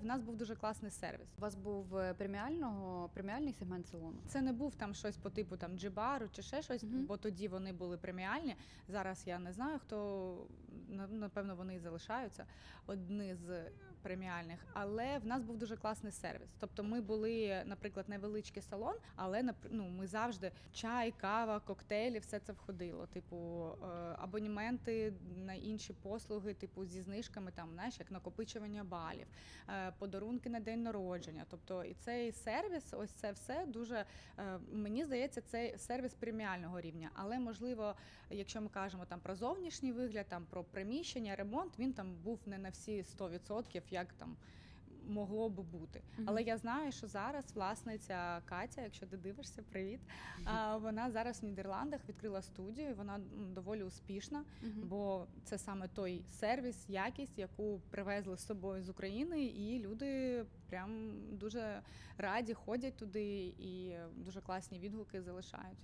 в нас був дуже класний сервіс. У вас був е, преміального преміальний сегмент салону. Це не був там щось по типу там джибару чи ще щось, Мгм. бо тоді вони були преміальні. Зараз я не знаю, хто напевно вони і залишаються одні з преміальних, але в нас був дуже класний сервіс. Тобто, ми були, наприклад, невеличкий салон, але ну, ми завжди чай, кава, коктейлі, все це входило. Типу е, абонементи на інші послуги, типу зі знижками, там знаєш, як накопичування балів, е, подарунки на день народження. Тобто, і цей сервіс, ось це все дуже е, мені здається, це сервіс преміального рівня. Але можливо, якщо ми кажемо там про зовнішній вигляд, там про приміщення, ремонт, він там був не на всі 100%, як там. Могло би бути, Мгм. але я знаю, що зараз власниця Катя, якщо ти дивишся, привіт. А вона зараз в Нідерландах відкрила студію. і Вона доволі успішна, Мгм. бо це саме той сервіс, якість, яку привезли з собою з України, і люди прям дуже раді ходять туди і дуже класні відгуки залишають.